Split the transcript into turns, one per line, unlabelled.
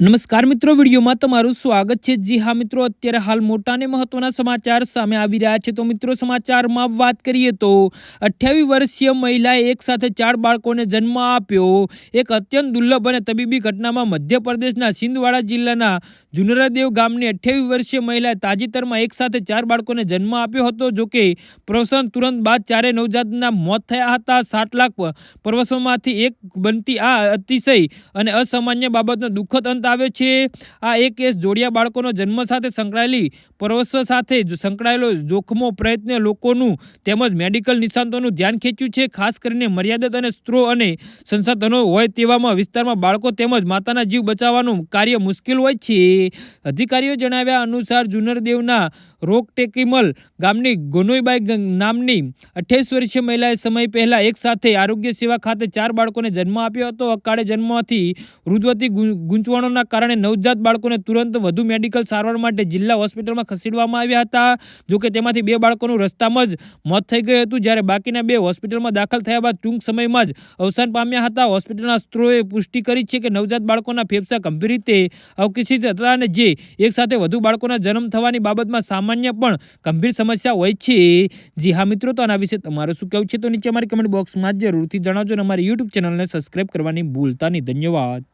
નમસ્કાર મિત્રો, વિડીયોમાં તમારું સ્વાગત છે. જી હા મિત્રો, અત્યારે હાલ મોટા અને મહત્વના સમાચાર સામે આવી રહ્યા છે. તો મિત્રો, સમાચારમાં વાત કરીએ તો અઠ્યાવીસ વર્ષીય મહિલાએ એક સાથે ચાર બાળકોને જન્મ આપ્યો. એક અત્યંત દુર્લભ અને તબીબી ઘટનામાં મધ્યપ્રદેશના સિંધવાડા જિલ્લાના જુનરાદેવ ગામની અઠ્યાવીસ વર્ષીય મહિલાએ તાજેતરમાં એક સાથે ચાર બાળકોને જન્મ આપ્યો હતો જોકે પ્રવસન તુરંત બાદ ચારે નવજાતના મોત થયા હતા. સાત લાખ પ્રવસનમાંથી એક બનતી આ અતિશય અને અસામાન્ય બાબતનો દુઃખદ અંત આવે છે, આ એક કેસ જોડિયા બાળકોનો જન્મ સાથે સંકળાયેલી પ્રવાસો સાથે સંકળાયેલો જોખમો, પ્રયત્ન લોકોનું તેમજ મેડિકલ નિષ્ણાતોનું ધ્યાન ખેંચ્યું છે. ખાસ કરીને મર્યાદિત અને સ્ત્રો અને સંસાધનો હોય તેવામાં વિસ્તારમાં બાળકો તેમજ માતાના જીવ બચાવવાનું કાર્ય મુશ્કેલ હોય છે. અધિકારીઓ જણાવ્યા અનુસાર, જુનરદેવના રોકટેકીમલ ગામની ગોનોઈબાઈ નામની અઠ્યાવીસ વર્ષીય મહિલાએ સમય પહેલા એક સાથે આરોગ્ય સેવા ખાતે ચાર બાળકોને જન્મ આપ્યો હતો. અકાળે જન્મથી વૃદ્ધવતી ગૂં- ગૂંચવણોના કારણે નવજાત બાળકોને તુરંત વધુ મેડિકલ સારવાર માટે જિલ્લા હોસ્પિટલમાં ખસેડવામાં આવ્યા હતા. જોકે તેમાંથી બે બાળકોનું રસ્તામાં જ મોત થઈ ગયું હતું, જ્યારે બાકીના બે હોસ્પિટલમાં દાખલ થયા બાદ ટૂંક સમયમાં જ અવસાન પામ્યા હતા. હોસ્પિટલના સ્ત્રોએ પુષ્ટિ કરી છે કે નવજાત બાળકોના ફેફસા ગંભીર રીતે અવકિસિત હતા અને જે એક સાથે વધુ બાળકોના જન્મ થવાની બાબતમાં સામાન્ય પણ ગંભીર સમસ્યા હોય છે. જી હા, મિત્રો, તો આના વિશે તમારું શું કહેવું છે? તો નીચે અમારી કમેન્ટ બોક્સમાં જરૂરથી જણાવજો અને અમારી યુટ્યુબ ચેનલને સબસ્ક્રાઈબ કરવાની ભૂલતા નહીં. ધન્યવાદ.